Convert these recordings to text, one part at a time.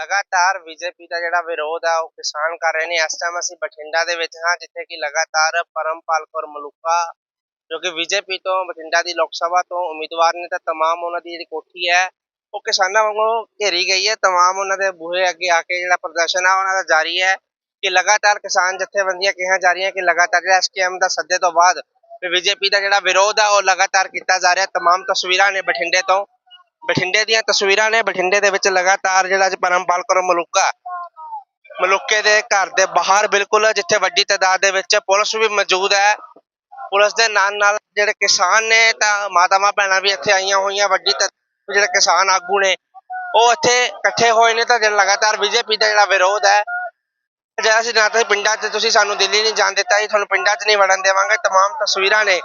ਲਗਾਤਾਰ ਬੀਜੇਪੀ ਦਾ ਜਿਹੜਾ ਵਿਰੋਧ ਆ, ਉਹ ਕਿਸਾਨ ਕਰ ਰਹੇ ਨੇ। ਇਸ ਟਾਈਮ ਅਸੀਂ ਬਠਿੰਡਾ ਦੇ ਵਿੱਚ ਹਾਂ, ਜਿੱਥੇ ਕਿ ਲਗਾਤਾਰ ਪਰਮਪਾਲ ਕੌਰ ਮਲੂਕਾ, ਜੋ ਕਿ ਬੀਜੇਪੀ ਤੋਂ, ਬਠਿੰਡਾ ਦੀ ਲੋਕ ਸਭਾ ਤੋਂ ਉਮੀਦਵਾਰ ਨੇ, ਤਾਂ ਤਮਾਮ ਉਹਨਾਂ ਦੀ ਜਿਹੜੀ ਕੋਠੀ ਹੈ, ਉਹ ਕਿਸਾਨਾਂ ਵਾਂਗੂ ਘੇਰੀ ਗਈ ਹੈ। ਤਮਾਮ ਉਹਨਾਂ ਦੇ ਬੂਹੇ ਅੱਗੇ ਆ ਕੇ ਜਿਹੜਾ ਪ੍ਰਦਰਸ਼ਨ ਆ, ਉਹਨਾਂ ਦਾ ਜਾਰੀ ਹੈ ਕਿ ਲਗਾਤਾਰ ਕਿਸਾਨ ਜਥੇਬੰਦੀਆਂ ਕਿਹਾ ਜਾ ਰਹੀਆਂ ਕਿ ਲਗਾਤਾਰ ਜਿਹੜਾ ਐਸਕੇਐਮ ਦਾ ਸੱਦੇ ਤੋਂ ਬਾਅਦ ਬੀਜੇਪੀ ਦਾ ਜਿਹੜਾ ਵਿਰੋਧ ਆ, ਉਹ ਲਗਾਤਾਰ ਕੀਤਾ ਜਾ ਰਿਹਾ। ਤਮਾਮ ਤਸਵੀਰਾਂ ਨੇ ਬਠਿੰਡੇ ਤੋਂ। ਬਠਿੰਡੇ ਦੀਆਂ ਤਸਵੀਰਾਂ ਨੇ ਬਠਿੰਡੇ ਦੇ ਵਿੱਚ ਲਗਾਤਾਰ ਜਿਹੜਾ ਅੱਜ ਪਰਮਪਾਲ ਕੌਰ ਮਲੂਕਾ ਮਲੂਕੇ ਦੇ ਘਰ ਦੇ ਬਾਹਰ ਬਿਲਕੁਲ ਜਿੱਥੇ ਵੱਡੀ ਤਾਦਾਦ ਦੇ ਵਿੱਚ ਪੁਲਿਸ ਵੀ ਮੌਜੂਦ ਹੈ ਪੁਲਿਸ ਦੇ ਨਾਲ ਨਾਲ ਜਿਹੜੇ ਕਿਸਾਨ ਨੇ ਤਾਂ ਮਾਤਾਵਾਂ ਭੈਣਾਂ ਵੀ ਇੱਥੇ ਆਈਆਂ ਹੋਈਆਂ ਵੱਡੀ ਤ- ਜਿਹੜੇ ਕਿਸਾਨ ਆਗੂ ਨੇ ਉਹ ਇੱਥੇ ਇਕੱਠੇ ਹੋਏ ਨੇ ਤਾਂ ਜਿਹੜਾ ਲਗਾਤਾਰ ਬੀਜੇਪੀ ਦਾ ਜਿਹੜਾ ਵਿਰੋਧ ਹੈ ਜਿਹੜਾ ਅਸੀਂ ਨਾ ਤਾਂ ਪਿੰਡਾਂ 'ਚ ਤੁਸੀਂ ਸਾਨੂੰ ਦਿੱਲੀ ਨਹੀਂ ਜਾਣ ਦਿੱਤਾ ਜੀ ਤੁਹਾਨੂੰ ਪਿੰਡਾਂ 'ਚ ਨਹੀਂ ਵੜਨ ਦੇਵਾਂਗੇ तमाम ਤਸਵੀਰਾਂ ਨੇ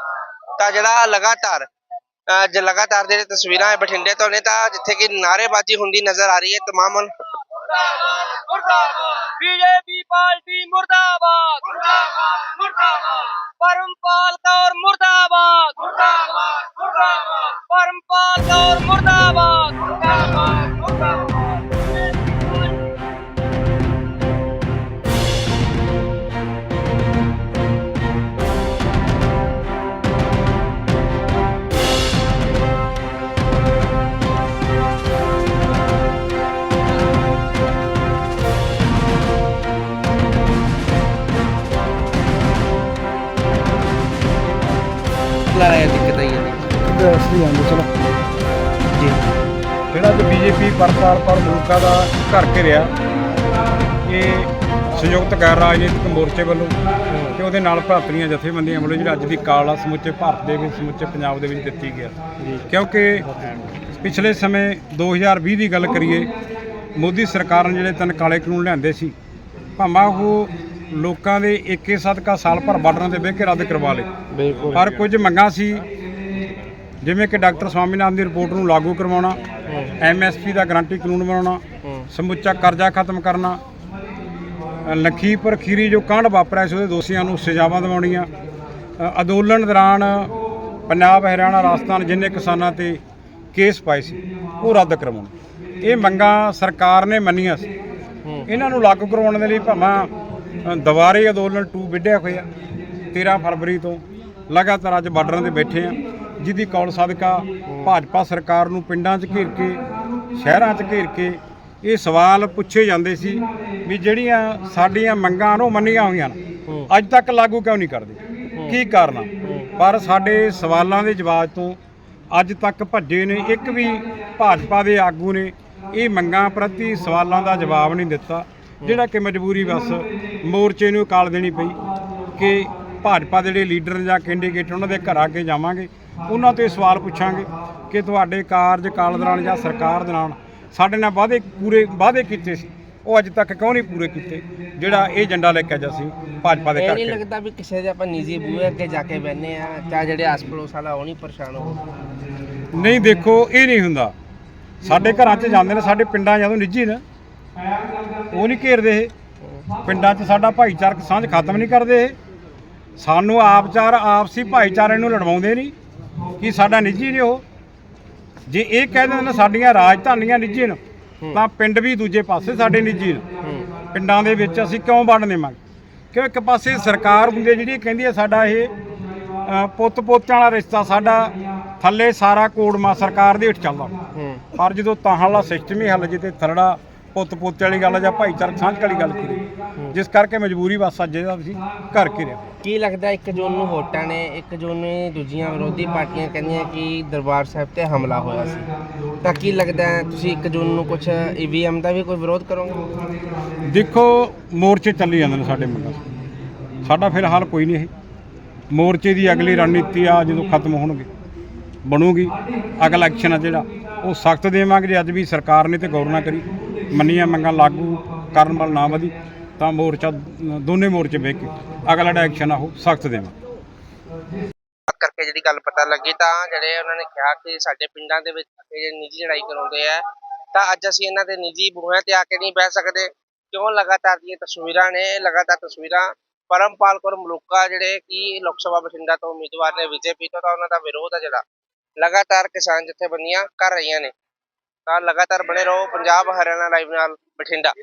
ਤਾਂ ਜਿਹੜਾ ਲਗਾਤਾਰ ਅਹ ਜੇ ਲਗਾਤਾਰ ਜਿਹੜੇ ਤਸਵੀਰਾਂ ਹੈ ਬਠਿੰਡੇ ਤੋਂ ਨੇ ਤਾਂ ਜਿੱਥੇ ਕਿ ਨਾਅਰੇਬਾਜ਼ੀ ਹੁੰਦੀ ਨਜ਼ਰ ਆ ਰਹੀ ਹੈ तमाम बीजेपी पार्टी मुर्दाबाद मुर्दाबाद मुर्दाबाद परमपाल कौर मुर्दाबाद मुर्दाबाद मुर्दाबाद परमपाल कौर ਲਾਇਆ ਦਿੱਕਤ ਆਈ ਹੈ। ਅਸੀਂ ਆਂਦੇ ਚਲੋ। ਜੀ। ਜਿਹੜਾ ਤੇ ਬੀਜੇਪੀ ਪਰਪਾਲ ਪਰ ਮਲੂਕਾ ਦਾ ਘਰ ਘਿਰਿਆ ਇਹ ਸੰਯੁਕਤ ਗੈਰ ਰਾਜਨੀਤਿਕ ਮੋਰਚੇ ਵੱਲੋਂ ਤੇ ਉਹਦੇ ਨਾਲ ਭਰਾਤਰੀਆਂ ਜਥੇਬੰਦੀਆਂ ਵੱਲੋਂ ਜਿਹੜਾ ਅੱਜ ਦੀ ਕਾਲ ਆ ਸਮੁੱਚੇ ਭਾਰਤ ਦੇ ਵਿੱਚ ਸਮੁੱਚੇ ਪੰਜਾਬ ਦੇ ਵਿੱਚ ਦਿੱਤੀ ਗਿਆ। ਕਿਉਂਕਿ ਪਿਛਲੇ ਸਮੇਂ 2020 ਦੀ ਗੱਲ ਕਰੀਏ ਮੋਦੀ ਸਰਕਾਰ ਨੇ ਜਿਹੜੇ ਤਿੰਨ ਕਾਲੇ ਕਾਨੂੰਨ ਲਿਆਂਦੇ ਸੀ ਭਾਵੇਂ ਉਹ ਲੋਕਾਂ ਦੇ 21 ਸਦਕਾ ਸਾਲ ਭਰ ਬਾਰਡਰਾਂ ਤੇ ਬਹਿ ਕੇ ਰੱਦ ਕਰਵਾ ਲਏ। ਬਿਲਕੁਲ ਪਰ ਕੁਝ ਮੰਗਾਂ ਸੀ ਜਿਵੇਂ ਕਿ ਡਾਕਟਰ ਸਵਾਮੀਨਾਥਨ ਦੀ ਰਿਪੋਰਟ ਨੂੰ ਲਾਗੂ ਕਰਵਾਉਣਾ ਐਮਐਸਪੀ ਦਾ ਗਾਰੰਟੀ ਕਾਨੂੰਨ ਬਣਾਉਣਾ ਸਮੁੱਚਾ ਕਰਜ਼ਾ ਖਤਮ ਕਰਨਾ ਲਖੀਪੁਰ ਖੀਰੀ ਜੋ ਕਾਂਡ ਵਾਪਰਿਆ ਸੀ ਉਹਦੇ ਦੋਸ਼ੀਆਂ ਨੂੰ ਸਜ਼ਾਵਾਂ ਦਿਵਾਉਣੀਆਂ। ਅੰਦੋਲਨ ਦੌਰਾਨ ਪੰਜਾਬ ਹਰਿਆਣਾ ਰਾਜਸਥਾਨ ਜਿੰਨੇ ਕਿਸਾਨਾਂ ਤੇ ਕੇਸ ਪਾਏ ਸੀ ਉਹ ਰੱਦ ਕਰਵਾਉਣ ਇਹ ਮੰਗਾਂ ਸਰਕਾਰ ਨੇ ਮੰਨੀਆਂ ਸੀ। ਇਹਨਾਂ ਨੂੰ ਲਾਗੂ ਕਰਵਾਉਣ ਦੇ ਲਈ ਭਾਵੇਂ ਦੁਬਾਰੇ ਅੰਦੋਲਨ 2 ਵਿੱਢਿਆ ਹੋਇਆ 13 ਫਰਵਰੀ ਤੋਂ ਲਗਾਤਾਰ ਅੱਜ ਬਾਰਡਰਾਂ ਤੇ ਬੈਠੇ ਆ, ਜਿਹਦੀ ਕੌਲ ਸਦਕਾ ਭਾਜਪਾ ਸਰਕਾਰ ਨੂੰ ਪਿੰਡਾਂ 'ਚ ਘੇਰ ਕੇ, ਸ਼ਹਿਰਾਂ 'ਚ ਘੇਰ ਕੇ ਇਹ ਸਵਾਲ ਪੁੱਛੇ ਜਾਂਦੇ ਸੀ ਵੀ ਜਿਹੜੀਆਂ ਸਾਡੀਆਂ ਮੰਗਾਂ ਉਹ ਮੰਨੀਆਂ ਹੋਈਆਂ ਨੇ, ਅੱਜ ਤੱਕ ਲਾਗੂ ਕਿਉਂ ਨਹੀਂ ਕਰਦੇ? ਕੀ ਕਾਰਨ ਆ? ਪਰ ਸਾਡੇ ਸਵਾਲਾਂ ਦੇ ਜਵਾਬ ਤੋਂ ਅੱਜ ਤੱਕ ਭੱਜੇ ਨੇ, ਇੱਕ ਵੀ ਭਾਜਪਾ ਦੇ ਆਗੂ ਨੇ ਇਹ ਮੰਗਾਂ ਪ੍ਰਤੀ ਸਵਾਲਾਂ ਦਾ ਜਵਾਬ ਨਹੀਂ ਦਿੱਤਾ। ਜਿਹੜਾ ਕਿ ਮਜਬੂਰੀ ਬਸ ਮੋਰਚੇ ਨੂੰ ਕਾਲ ਦੇਣੀ ਪਈ ਕਿ ਭਾਜਪਾ ਦੇ ਜਿਹੜੇ ਲੀਡਰ ਜਾਂ ਕੈਂਡੀਡੇਟ ਉਹਨਾਂ ਦੇ ਘਰ ਆ ਕੇ ਜਾਵਾਂਗੇ ਉਹਨਾਂ ਤੋਂ ਇਹ ਸਵਾਲ ਪੁੱਛਾਂਗੇ ਕਿ ਤੁਹਾਡੇ ਕਾਰਜਕਾਲ ਦੌਰਾਨ ਜਾਂ ਸਰਕਾਰ ਦੌਰਾਨ ਸਾਡੇ ਨਾਲ ਵਾਅਦੇ ਪੂਰੇ ਵਾਅਦੇ ਕੀਤੇ ਸੀ ਉਹ ਅੱਜ ਤੱਕ ਕਿਉਂ ਨਹੀਂ ਪੂਰੇ ਕੀਤੇ ਜਿਹੜਾ ਇਹ ਏਜੰਡਾ ਲੈ ਕੇ ਅੱਜ ਅਸੀਂ ਭਾਜਪਾ ਦੇ ਇਹ ਨਹੀਂ ਕਰਕੇ ਲੱਗਦਾ ਵੀ ਕਿਸੇ ਦੇ ਆਪਾਂ ਨਿੱਜੀ ਬੂਹੇ ਅੱਗੇ ਜਾ ਕੇ ਬੈਠਨੇ ਆ ਚਾਹੇ ਜਿਹੜੇ ਆਸ ਪੜੋਸ ਵਾਲਾ ਉਹ ਨਹੀਂ ਪਰੇਸ਼ਾਨ ਹੋ ਨਹੀਂ ਦੇਖੋ ਇਹ ਨਹੀਂ ਹੁੰਦਾ। ਸਾਡੇ ਘਰਾਂ 'ਚ ਜਾਂਦੇ ਨੇ ਸਾਡੇ ਪਿੰਡਾਂ ਜਦੋਂ ਨਿੱਜੀ ਨੇ ਉਹ ਨਹੀਂ ਘੇਰਦੇ ਇਹ। ਪਿੰਡਾਂ 'ਚ ਸਾਡਾ ਭਾਈਚਾਰਕ ਸਾਂਝ ਖਤਮ ਨਹੀਂ ਕਰਦੇ ਇਹ। ਸਾਨੂੰ ਆਪਚਾਰ ਆਪਸੀ ਭਾਈਚਾਰੇ ਨੂੰ ਲੜਵਾਉਂਦੇ ਨਹੀਂ। ਕਿ ਸਾਡਾ ਨਿੱਜੀ ਨੇ ਉਹ? ਜੇ ਇਹ ਕਹਿ ਦਿੰਦੇ ਨੇ ਸਾਡੀਆਂ ਰਾਜਧਾਨੀਆਂ ਨਿੱਜੀ ਨੇ, ਤਾਂ ਪਿੰਡ ਵੀ ਦੂਜੇ ਪਾਸੇ ਸਾਡੇ ਨਿੱਜੀ ਨੇ। ਪਿੰਡਾਂ ਦੇ ਵਿੱਚ ਅਸੀਂ ਕਿਉਂ ਵੰਡ ਦੇਵਾਂਗੇ? ਕਿਉਂ ਇੱਕ ਪਾਸੇ ਸਰਕਾਰ ਹੁੰਦੀ ਹੈ ਜਿਹੜੀ ਕਹਿੰਦੀ ਹੈ ਸਾਡਾ ਇਹ ਪੁੱਤ ਪੋਤਿਆਂ ਵਾਲਾ ਰਿਸ਼ਤਾ ਸਾਡਾ ਥੱਲੇ ਸਾਰਾ ਕੋੜਮਾ ਸਰਕਾਰ ਦੇ ਹੇਠ ਚੱਲਦਾ। ਪਰ ਜਦੋਂ ਤਾਂ ਵਾਲਾ ਸਿਸਟਮ ਹੀ ਹੱਲ ਜਿੱਤੇ ਥਰੜਾ ਪੁੱਤ ਪੋਤੇ ਵਾਲੀ ਗੱਲ ਜਾਂ ਭਾਈਚਾਰਕ ਸਾਂਝ ਵਾਲੀ ਗੱਲ ਕਰੀ ਜਿਸ ਕਰਕੇ ਮਜਬੂਰੀ ਬਸ ਅੱਜ ਇਹਦਾ ਅਸੀਂ ਘਰ ਘਿਰਿਆ। ਕੀ ਲੱਗਦਾ 1 ਜੂਨ ਨੂੰ ਵੋਟਾਂ ਨੇ 1 ਜੂਨ ਨੂੰ ਦੂਜੀਆਂ ਵਿਰੋਧੀ ਪਾਰਟੀਆਂ ਕਹਿੰਦੀਆਂ ਕਿ ਦਰਬਾਰ ਸਾਹਿਬ ਤੇ ਹਮਲਾ ਹੋਇਆ ਸੀ। ਤਾਂ ਕੀ ਲੱਗਦਾ ਤੁਸੀਂ 1 ਜੂਨ ਨੂੰ ਕੁਝ ਈਵੀਐਮ ਦਾ ਵੀ ਕੋਈ ਵਿਰੋਧ ਕਰੋਗੇ? ਦੇਖੋ ਮੋਰਚੇ ਚੱਲੀ ਜਾਂਦੇ ਨੇ ਸਾਡੇ ਮੰਗਾਂ ਸਾਡਾ ਫਿਲਹਾਲ ਕੋਈ ਨਹੀਂ ਇਹ। ਮੋਰਚੇ ਦੀ ਅਗਲੀ ਰਣਨੀਤੀ ਆ ਜਦੋਂ ਖਤਮ ਹੋਣਗੇ ਬਣੂਗੀ। ਅਗਲਾ ਐਕਸ਼ਨ ਆ ਜਿਹੜਾ ਉਹ ਸਖਤ ਦੇਵਾਂਗੇ ਜੇ ਅੱਜ ਵੀ ਸਰਕਾਰ ਨੇ ਤੇ ਗੌਰ ਨਾ ਕਰੀ। ਮੰਨੀਆਂ ਮੰਗਾਂ ਲਾਗੂ ਕਰਨ ਵੱਲ ਨਾ ਵਧੀ, ਤਾਂ ਮੋਰਚਾ ਦੋਨੇ ਮੋਰਚੇ ਬਹਿ ਕੇ ਅਗਲਾ ਜਿਹੜਾ ਆ ਉਹ ਸਖਤ ਦੇਵਾਂ। ਕਰਕੇ ਜਿਹੜੀ ਗੱਲ ਪਤਾ ਲੱਗੀ ਤਾਂ ਜਿਹੜੇ ਉਹਨਾਂ ਨੇ ਕਿਹਾ ਕਿ ਸਾਡੇ ਪਿੰਡਾਂ ਦੇ ਵਿੱਚ ਜਿਹੜੇ ਨਿੱਜੀ ਲੜਾਈ ਕਰਾਉਂਦੇ ਆ, ਤਾਂ ਅੱਜ ਅਸੀਂ ਇਹਨਾਂ ਦੇ ਨਿੱਜੀ ਬੂਹਿਆਂ ਤੇ ਆ ਕੇ ਨਹੀਂ ਬਹਿ ਸਕਦੇ। ਕਿਉਂ ਲਗਾਤਾਰ ਦੀਆਂ ਤਸਵੀਰਾਂ ਨੇ, ਲਗਾਤਾਰ ਤਸਵੀਰਾਂ ਪਰਮਪਾਲ ਕੌਰ ਮਲੂਕਾ ਜਿਹੜੇ ਕਿ ਲੋਕ ਸਭਾ ਬਠਿੰਡਾ ਤੋਂ ਉਮੀਦਵਾਰ ਨੇ, ਬੀਜੇਪੀ ਤੋਂ, ਤਾਂ ਉਹਨਾਂ ਦਾ ਵਿਰੋਧ ਆ ਜਿਹੜਾ। ਲਗਾਤਾਰ ਕਿਸਾਨ ਜਥੇਬੰਦੀਆਂ ਕਰ ਰਹੀਆਂ ਨੇ। ਤਾਂ ਲਗਾਤਾਰ ਬਣੇ ਰਹੋ। ਪੰਜਾਬ ਹਰਿਆਣਾ ਲਾਈਵ ਨਾਲ ਬਠਿੰਡਾ।